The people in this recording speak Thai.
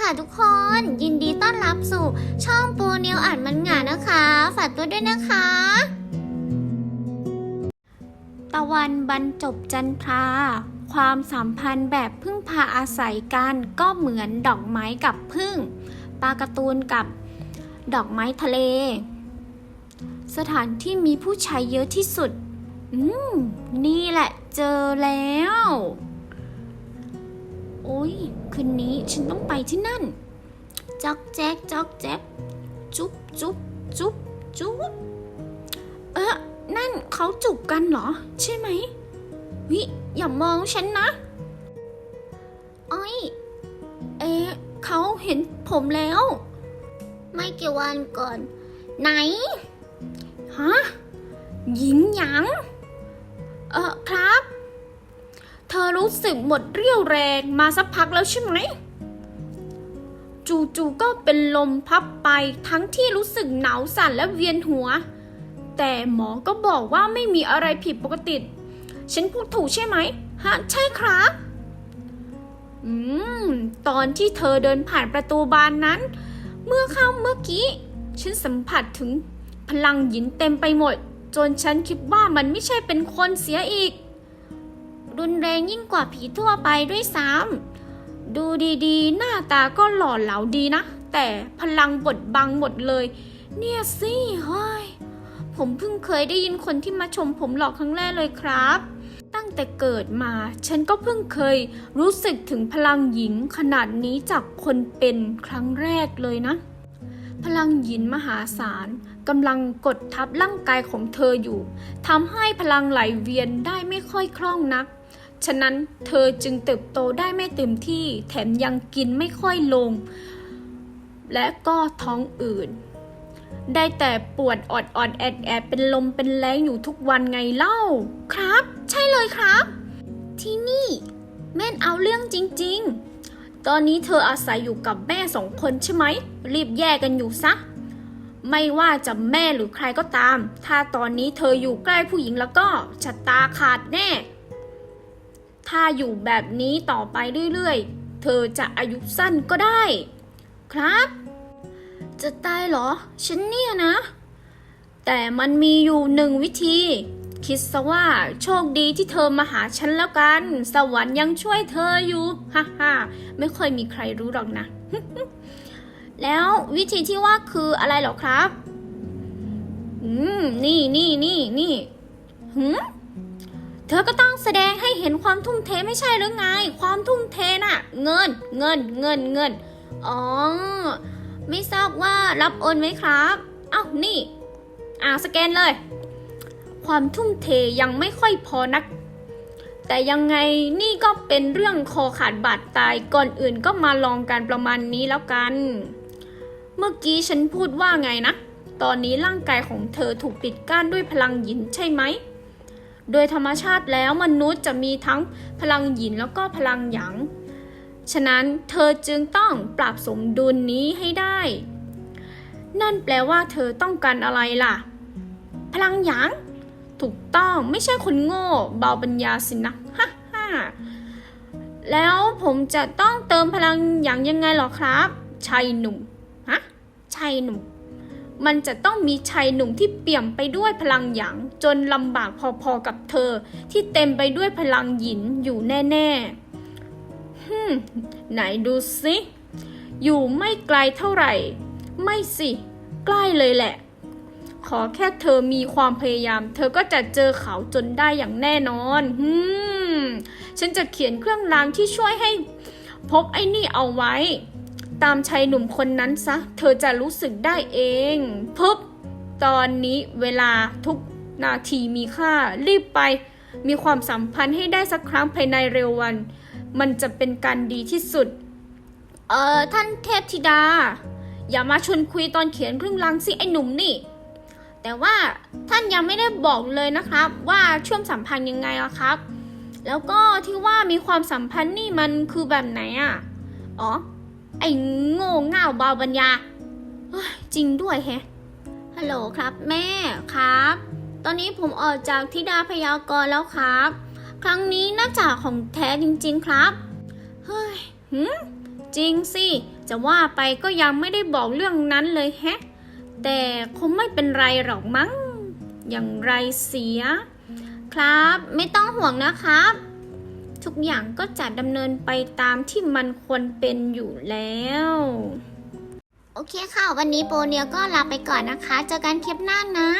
ค่ะทุกคน ยินดีต้อนรับสู่ ช่องปูนิวอ่านมันงานนะคะ ฝากตัวด้วยนะคะ ตะวันบรรจบจันทราความสัมพันธ์แบบพึ่งพาอาศัยกันก็เหมือนดอกไม้กับพึ่งปลาการ์ตูนกับดอกไม้ทะเล สถานที่มีผู้ใช้เยอะที่สุด อืม นี่แหละเจอแล้ว โอ้ยคืนนี้ฉันต้องไปที่นั่น จอกแจ๊กจอกแจ๊บจุ๊บจุ๊บจุ๊บจุ๊บเออนั่นเขาจูบกันเหรอ ใช่ไหม วิอย่ามองฉันนะอ้อยเอ๊ะเขาเห็นผมแล้ว ไม่กี่วันก่อน ไหน ฮะหญิงหยางเออครับ ธอรู้สึกหมดเรี่ยวแรงมาสักพักแล้วใช่ไหม จู่ๆก็เป็นลมพับไปทั้งที่รู้สึกหนาวสั่นและเวียนหัว แต่หมอก็บอกว่าไม่มีอะไรผิดปกติ ฉันพูดถูกใช่ไหมฮะ ใช่ครับอืม ตอนที่เธอเดินผ่านประตูบานนั้น เมื่อเข้าเมื่อกี้ ฉันสัมผัสถึงพลังหยินเต็มไปหมด จนฉันคิดว่ามันไม่ใช่เป็นคนเสียอีก รุนแรงยิ่งกว่าผีทั่วไปด้วยซ้ำดูดีๆ หน้าตาก็หล่อเหลาดีนะ แต่พลังบดบังหมดเลย เนี่ยสิเฮ้ยผมเพิ่งเคยได้ยินคนที่มาชมผมหลอกครั้งแรกเลยครับ ตั้งแต่เกิดมา ฉันก็เพิ่งเคยรู้สึกถึงพลังหญิงขนาดนี้จากคนเป็นครั้งแรกเลยนะ พลังหยินมหาศาลกำลังกดทับร่างกายของเธออยู่ทำให้พลังไหลเวียนได้ไม่ค่อยคล่องนัก ฉะนั้นเธอจึงเติบโตได้ไม่เต็มที่แถมยังกินไม่ค่อยลง และก็ท้องอืดได้แต่ปวดอดอดแอดแอดเป็นลมเป็นแรงอยู่ทุกวันไงเล่า ครับ ใช่เลยครับ ที่นี่ แม่นเอาเรื่องจริง ๆ ตอนนี้เธออาศัยอยู่กับแม่สองคนใช่ไหม รีบแยกกันอยู่ซะ ไม่ว่าจะแม่หรือใครก็ตาม ถ้าตอนนี้เธออยู่ใกล้ผู้หญิงแล้วก็ชะตาขาดแน่ ถ้าอยู่แบบนี้ต่อไปเรื่อยๆ เธอจะอายุสั้นก็ได้ ครับ จะตายเหรอ ฉันเนี่ยนะ แต่มันมีอยู่หนึ่งวิธี คิดซะว่าโชคดีที่เธอมาหาฉันแล้วกัน สวรรค์ยังช่วยเธออยู่ฮ่าฮ่าไม่ค่อยมีใครรู้หรอกนะ แล้ววิธีที่ว่าคืออะไรหรอครับ อืม นี่นี่นี่นี่หืม ธอก็ต้องแสดงให้เห็นความทุ่มเทไม่ใช่หรือไง ความทุ่มเทน่ะ เงิน เงิน เงิน เงิน อ๋อ ไม่ทราบว่ารับโอนไหมครับ เอ้า นี่ อ่า สแกนเลย ความทุ่มเทยังไม่ค่อยพอนัก แต่ยังไงนี่ก็เป็นเรื่องคอขาดบาดตาย ก่อนอื่นก็มาลองการประมาณนี้แล้วกัน เมื่อกี้ฉันพูดว่าไงนะ ตอนนี้ร่างกายของเธอถูกปิดกั้นด้วยพลังหยินใช่ไหม โดยธรรมชาติแล้วมนุษย์จะมีทั้งพลังหยินแล้วก็พลังหยาง ฉะนั้นเธอจึงต้องปรับสมดุลนี้ให้ได้ นั่นแปลว่าเธอต้องการอะไรล่ะ พลังหยางถูกต้องไม่ใช่คนโง่เบาปัญญาสินะฮ่าฮ่าแล้วผมจะต้องเติมพลังหยางยังไงหรอครับชายหนุ่มฮะชายหนุ่ม มันจะต้องมีชายหนุ่มที่เปี่ยมไปด้วยพลังหยางจนลำบากพอๆกับเธอ ที่เต็มไปด้วยพลังหยินอยู่แน่ๆฮึมไหนดูสิอยู่ไม่ไกลเท่าไหร่ ไม่สิ ใกล้เลยแหละ ขอแค่เธอมีความพยายาม เธอก็จะเจอเขาจนได้อย่างแน่นอนฮึมฉันจะเขียนเครื่องรางที่ช่วยให้พบไอ้นี่เอาไว้ ตามชายหนุ่มคนนั้นซะ เธอจะรู้สึกได้เองปุ๊บตอนนี้เวลาทุกนาทีมีค่า รีบไป มีความสัมพันธ์ให้ได้สักครั้งภายในเร็ววัน มันจะเป็นการดีที่สุด เอ่อ ท่านเทพธิดา อย่ามาชวนคุยตอนเขียนเครื่องรางสิไอ้หนุ่มนี่ แต่ว่าท่านยังไม่ได้บอกเลยนะครับ ว่าช่วงสัมพันธ์ยังไงอะครับ แล้วก็ที่ว่ามีความสัมพันธ์นี่มันคือแบบไหนอะอ๋อ ไอ้โง่เง่าเบาปัญญาเฮ้ยจริงด้วยแฮะฮัลโหลครับ แม่ครับ ตอนนี้ผมออกจากธิดาพยากรแล้วครับ ครั้งนี้น่าจะของแท้จริง ๆครับ เฮ้ยหืมจริงสิ จะว่าไปก็ยังไม่ได้บอกเรื่องนั้นเลยแฮะ แต่คงไม่เป็นไรหรอกมั้ง อย่างไรเสีย ครับ ไม่ต้องห่วงนะครับ ทุกอย่างก็จะดำเนินไปตามที่มันควรเป็นอยู่แล้ว โอเคค่ะ วันนี้โปรเนียก็ลาไปก่อนนะคะ เจอกันคลิปหน้านะ